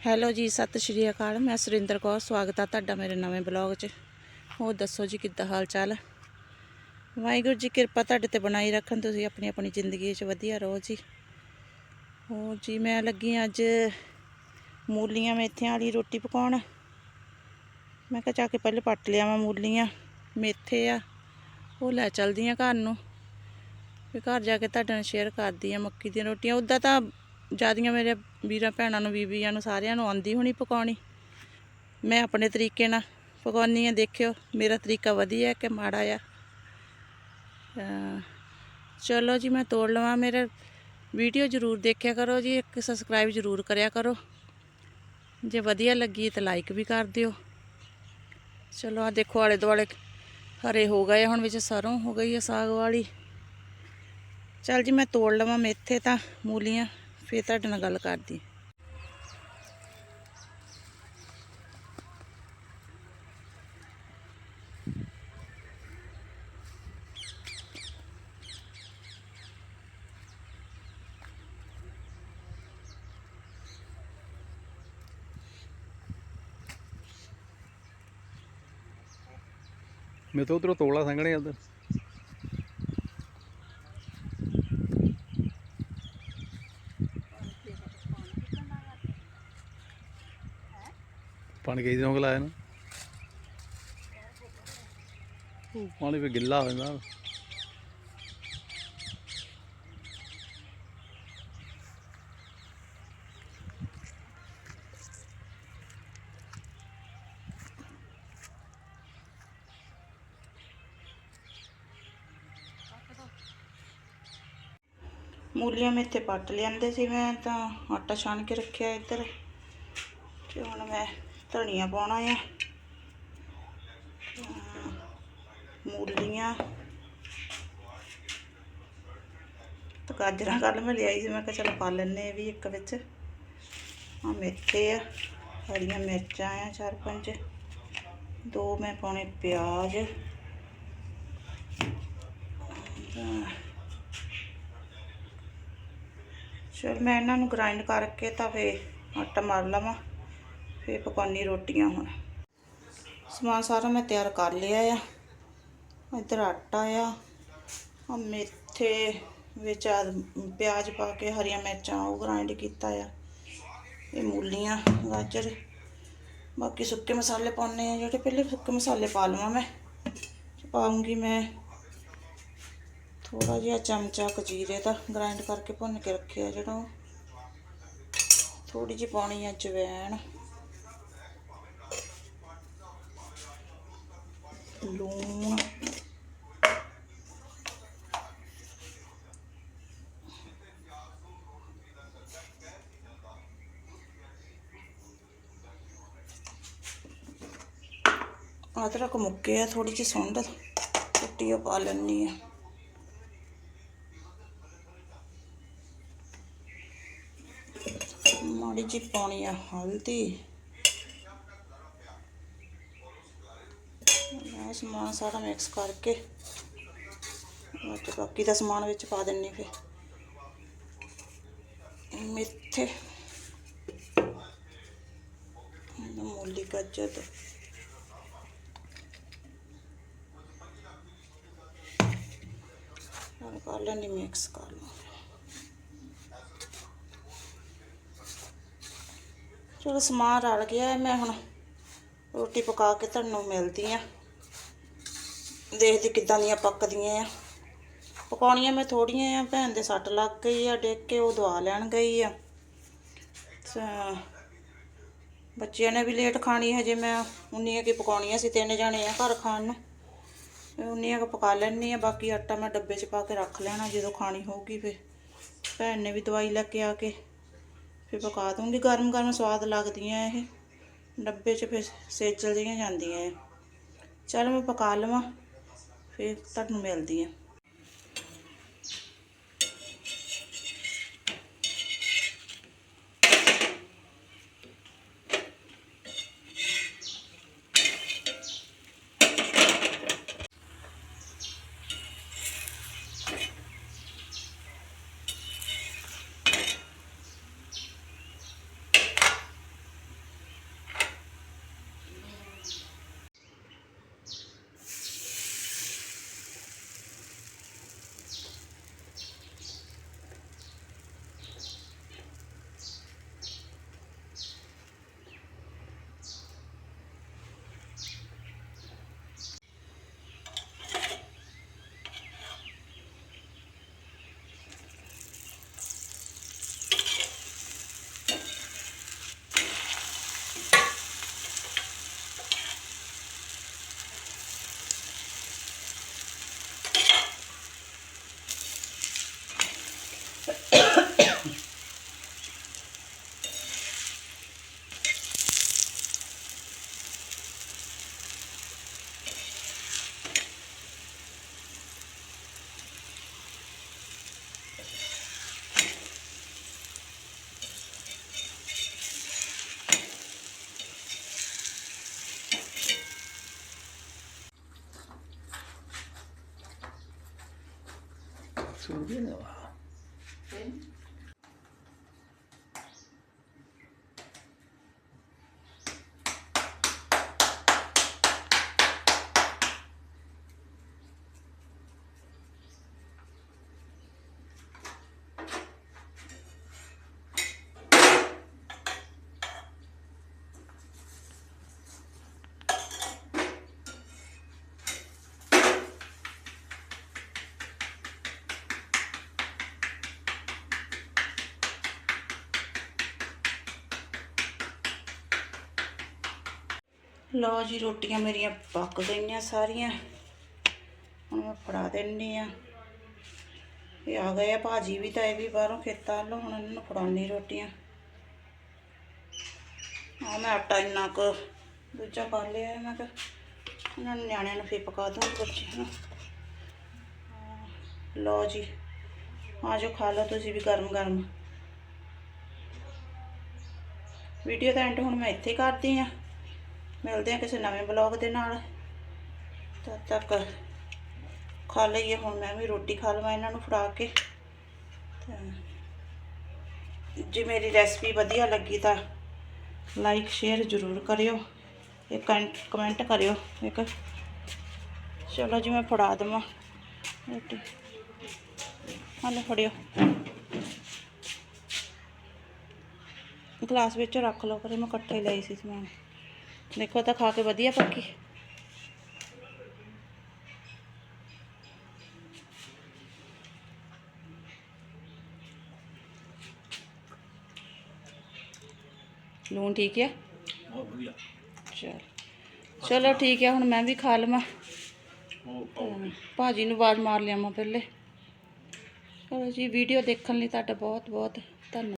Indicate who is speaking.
Speaker 1: Hello ਜੀ, ਸਤਿ ਸ਼੍ਰੀ ਅਕਾਲ। ਮੈਂ ਸੁਰਿੰਦਰ ਕੌਰ, ਸਵਾਗਤ ਆ ਤੁਹਾਡਾ ਮੇਰੇ ਨਵੇਂ ਬਲੌਗ 'ਚ। ਹੋਰ ਦੱਸੋ ਜੀ, ਕਿੱਦਾਂ ਹਾਲ ਚਾਲ ਵਾਹਿਗੁਰੂ ਜੀ, ਕਿਰਪਾ ਤੁਹਾਡੇ ਤੇ ਬਣਾਈ ਰੱਖਣ। ਤੁਸੀਂ ਆਪਣੀ ਆਪਣੀ ਜ਼ਿੰਦਗੀ 'ਚ ਵਧੀਆ ਰਹੋ ਜੀ। ਹੋਰ ਜੀ, ਮੈਂ ਲੱਗੀ ਹਾਂ ਅੱਜ ਮੂਲੀਆਂ ਮੇਥਿਆਂ ਵਾਲੀ ਰੋਟੀ ਪਕਾਉਣ। ਮੈਂ ਕਿਹਾ ਜਾ ਕੇ ਪਹਿਲੇ ਪੱਟ ਲਿਆ ਮੈਂ ਮੂਲੀਆਂ। ਮੇਥੇ ਆ, ਉਹ ਲੈ ਚਲਦੀ ਘਰ ਨੂੰ। ਵੀ ਘਰ ਜਾ ਕੇ ਤੁਹਾਡੇ ਨਾਲ ਸ਼ੇਅਰ ਕਰਦੀ ਆ ਮੱਕੀ ਦੀਆਂ ਰੋਟੀਆਂ। ਉੱਦਾਂ ਤਾਂ ਜਿਆਦੀਆਂ ਮੇਰੇ ਵੀਰਾਂ ਭੈਣਾਂ ਨੂੰ, ਬੀਬੀਆਂ ਨੂੰ, ਸਾਰਿਆਂ ਨੂੰ ਆਉਂਦੀ ਹੋਣੀ ਪਕਾਉਣੀ। ਮੈਂ ਆਪਣੇ ਤਰੀਕੇ ਨਾਲ ਪਕਾਉਣੀ ਆ ਦੇਖਿਓ, ਮੇਰਾ ਤਰੀਕਾ ਵਧੀਆ ਕਿ ਮਾੜਾ ਆ। ਚਲੋ ਜੀ, ਮੈਂ ਤੋੜ ਲਵਾਂ ਮੇਰੇ ਵੀਡੀਓ, ਜ਼ਰੂਰ ਦੇਖਿਆ ਕਰੋ ਜੀ, ਇੱਕ ਸਬਸਕ੍ਰਾਈਬ ਜ਼ਰੂਰ ਕਰਿਆ ਕਰੋ। ਜੇ ਵਧੀਆ ਲੱਗੀ ਤਾਂ ਲਾਈਕ ਵੀ ਕਰ ਦਿਓ। ਚਲੋ ਆ ਦੇਖੋ ਆਲੇ ਦੁਆਲੇ ਹਰੇ ਹੋ ਗਏ, ਹੁਣ ਵਿੱਚ ਸਰੋਂ ਹੋ ਗਈ ਹੈ ਸਾਗ ਵਾਲੀ। ਚਲ ਜੀ, ਮੈਂ ਤੋੜ ਲਵਾਂ ਮੇਥੇ ਤਾਂ, ਮੂਲੀਆਂ। ਫੇਰ ਤੁਹਾਡੇ ਨਾਲ ਗੱਲ ਕਰਦੀ
Speaker 2: ਮੈਂ ਤਾਂ ਉਧਰੋਂ ਤੋਲਾ ਸੰਘਣੇ ਉਧਰ। ਪਾਣੀ ਕਈ ਦਿਨੋਂ ਲਾਇਆ ਨਾ। ਉਹ ਪਾਣੀ ਵੀ ਗਿੱਲਾ ਹੋ ਜਾਂਦਾ।
Speaker 1: ਮੂਲੀਆਂ ਮੈਂ ਇੱਥੇ ਪੱਟ ਲਿਆਂਦੇ ਸੀ, ਮੈਂ ਤਾਂ ਆਟਾ ਛਾਣ ਕੇ ਰੱਖਿਆ ਇੱਧਰ। ਤੇ ਹੁਣ ਮੈਂ ਧਨੀਆ ਪਾਉਣਾ ਆ ਮੂਲੀਆਂ। ਤੇ ਗਾਜਰਾਂ ਕੱਲ ਮੈਂ ਲਿਆਈ ਸੀ, ਮੈਂ ਕਿਹਾ ਚਲ ਪਾ ਲੈਨੇ ਇਹ ਵੀ ਇੱਕ ਵਿੱਚ। ਆ ਮੇਥੇ ਆ, ਹਰੀਆਂ ਮਿਰਚਾਂ ਆ ਚਾਰ ਪੰਜ। ਦੋ ਮੈਂ ਪਾਉਣੇ ਪਿਆਜ਼। ਤਾਂ ਚਲ ਮੈਂ ਇਹਨਾਂ ਨੂੰ ਗ੍ਰਾਈਂਡ ਕਰਕੇ ਤਾਂ ਫੇ ਆਟਾ ਮਾਰ ਲਵਾਂ। ਫੇ ਪਕਾਉਣੀ ਰੋਟੀਆਂ ਹੁਣ। ਸਮਾਨ ਸਾਰਾ ਮੈਂ ਤਿਆਰ ਕਰ ਲਿਆ ਆ। ਇੱਧਰ ਆਟਾ ਆ। ਆ ਮੇਥੇ ਵਿੱਚ ਆ ਪਿਆਜ਼ ਪਾ ਕੇ ਹਰੀਆਂ ਮਿਰਚਾਂ ਉਹ ਗ੍ਰਾਈਂਡ ਕੀਤਾ ਆ। ਇਹ ਮੂਲੀਆਂ, ਗਾਜਰ, ਬਾਕੀ ਸੁੱਕੇ ਮਸਾਲੇ ਪਾਉਣੇ ਆ। ਜਿਹੜੇ ਪਹਿਲੇ ਸੁੱਕੇ ਮਸਾਲੇ ਪਾ ਲਵਾਂ ਮੈਂ। ਪਾਉਂਗੀ ਮੈਂ। ਥੋੜਾ ਜਿਹਾ ਚਮਚਾ ਕਜੀਰੇ ਦਾ ਗ੍ਰਾਈਂਡ ਕਰਕੇ ਭੁੰਨ ਕੇ ਰੱਖਿਆ ਜਿਹੜਾ ਉਹ। ਥੋੜੀ ਜਿਹੀ ਪਾਉਣੀ ਆ ਜਵੈਣ ਲੂਣ ਅਦਰਕ ਮੁੱਕੇ ਆ ਥੋੜੀ ਜਿਹੀ ਸੁੰਡ। ਕੁੱਟੀ ਉਹ ਪਾ ਲੈਣੀ ਆ। ਮਾੜੀ ਜਿਹੀ ਪਾਉਣੀ ਆ ਹਲਦੀ। ਇਹ ਸਮਾਨ ਸਾਰਾ ਮਿਕਸ ਕਰਕੇ ਤੇ ਬਾਕੀ ਦਾ ਸਮਾਨ ਵਿੱਚ ਪਾ ਦਿੰਨੀ ਫਿਰ। ਮੇਥੇ ਮੂਲੀ ਗਾਜਰ ਤੇ ਕਰ ਲੈਣੀ ਮਿਕਸ ਕਰ ਲਵਾਂ। ਚਲੋ ਸਮਾਨ ਰਲ ਗਿਆ ਮੈਂ ਹੁਣ ਰੋਟੀ ਪਕਾ ਕੇ ਤੁਹਾਨੂੰ ਮਿਲਦੀ ਆ ਦੇਖਦੀ ਕਿੱਦਾਂ ਦੀਆਂ ਪੱਕਦੀਆਂ ਆ। ਪਕਾਉਣੀਆਂ ਮੈਂ ਥੋੜੀਆਂ ਆ, ਭੈਣ ਦੇ ਸੱਟ ਲੱਗ ਗਈ ਆ, ਡਿੱਗ ਕੇ ਉਹ ਦਵਾ ਲੈਣ ਗਈ ਆ। ਬੱਚਿਆਂ ਨੇ ਵੀ ਲੇਟ ਖਾਣੀ ਹਜੇ ਮੈਂ, ਉਨੀਆਂ ਕੀ ਪਕਾਉਣੀਆਂ ਸੀ, ਤਿੰਨ ਜਾਣੇ ਆ ਘਰ ਖਾਣ ਨੂੰ। ਉਨੀਆਂ ਕੁ ਪਕਾ ਲੈਣੀ ਆ, ਬਾਕੀ ਆਟਾ ਮੈਂ ਡੱਬੇ 'ਚ ਪਾ ਕੇ ਰੱਖ ਲੈਣਾ, ਜਦੋਂ ਖਾਣੀ ਹੋਊਗੀ ਫਿਰ। ਭੈਣ ਨੇ ਵੀ ਦਵਾਈ ਲੈ ਕੇ ਆ ਕੇ ਫਿਰ ਪਕਾ ਦੂੰਗੀ ਗਰਮ ਗਰਮ ਸਵਾਦ ਲੱਗਦੀਆਂ ਇਹ। ਡੱਬੇ 'ਚ ਫਿਰ ਸੇਚਲ ਜਿਹੀਆਂ ਜਾਂਦੀਆਂ ਇਹ ਚਲ ਮੈਂ ਪਕਾ ਲਵਾਂ। ਫਿਰ ਤੁਹਾਨੂੰ ਮਿਲਦੀ ਆ
Speaker 2: ਵਧੀਆ ਨੇ ਵਾ
Speaker 1: ਲਓ ਜੀ ਰੋਟੀਆਂ ਮੇਰੀਆਂ ਪੱਕ ਗਈਆਂ ਸਾਰੀਆਂ। ਹੁਣ ਮੈਂ ਫੜਾ ਦਿੰਨੀ ਆ। ਇਹ ਆ ਗਏ ਆ ਭਾਜੀ ਵੀ ਤਾਂ ਇਹ ਵੀ ਬਾਹਰੋਂ ਖੇਤਾਂ ਵੱਲੋਂ, ਹੁਣ ਇਹਨਾਂ ਨੂੰ ਫੜਾਉਣੀ ਰੋਟੀਆਂ। ਆ ਮੈਂ ਆਟਾ ਇੰਨਾ ਕੁ ਦੂਜਾ ਪਾ ਲਿਆ, ਮੈਂ ਕਿਹਾ ਇਹਨਾਂ ਨੂੰ ਨਿਆਣਿਆਂ ਨੂੰ ਫੇਰ ਪਕਾ ਦੂੰ ਬੱਚਿਆਂ ਨੂੰ ਲਓ ਜੀ, ਆ ਜੋ ਖਾ ਲਓ ਤੁਸੀਂ ਵੀ ਗਰਮ ਗਰਮ। ਵੀਡੀਓ ਦਾ ਐਂਡ ਹੁਣ ਮੈਂ ਇੱਥੇ ਕਰਦੀ ਆ। ਮਿਲਦੇ ਹਾਂ ਕਿਸੇ ਨਵੇਂ ਬਲੌਗ ਦੇ ਨਾਲ। ਤਦ ਤੱਕ ਖਾ ਲਈਏ। ਹੁਣ ਮੈਂ ਵੀ ਰੋਟੀ ਖਾ ਲਵਾਂ ਇਹਨਾਂ ਨੂੰ ਫੜਾ ਕੇ। ਜੇ ਮੇਰੀ ਰੈਸਪੀ ਵਧੀਆ ਲੱਗੀ ਤਾਂ ਲਾਈਕ ਸ਼ੇਅਰ ਜ਼ਰੂਰ ਕਰਿਓ। ਇੱਕ ਕਮੈਂਟ ਕਰਿਓ। ਇੱਕ ਚਲੋ ਜੀ, ਮੈਂ ਫੜਾ ਦੇਵਾਂ। ਰੋਟੀ। ਹਾਲੇ ਫੜਿਓ। ਗਲਾਸ ਵਿੱਚ ਰੱਖ ਲਓ। ਕਰੇ ਮੈਂ ਇਕੱਠੇ ਹੀ ਲਈ ਸੀ ਸਮਾਨ। ਦੇਖੋ ਤਾਂ ਖਾ ਕੇ ਵਧੀਆ ਪੱਕੀ। ਲੂਣ ਠੀਕ ਹੈ
Speaker 2: ਬਹੁਤ ਵਧੀਆ।
Speaker 1: ਚਲ। ਚਲੋ ਠੀਕ ਹੈ ਹੁਣ ਮੈਂ ਵੀ ਖਾ ਲਵਾਂ। ਭਾਜੀ ਨੂੰ ਆਵਾਜ਼ ਮਾਰ ਲਿਆਵਾਂ ਪਹਿਲੇ। ਚਲੋ ਜੀ ਵੀਡੀਓ ਦੇਖਣ ਲਈ ਤੁਹਾਡਾ ਬਹੁਤ ਬਹੁਤ ਧੰਨਵਾਦ।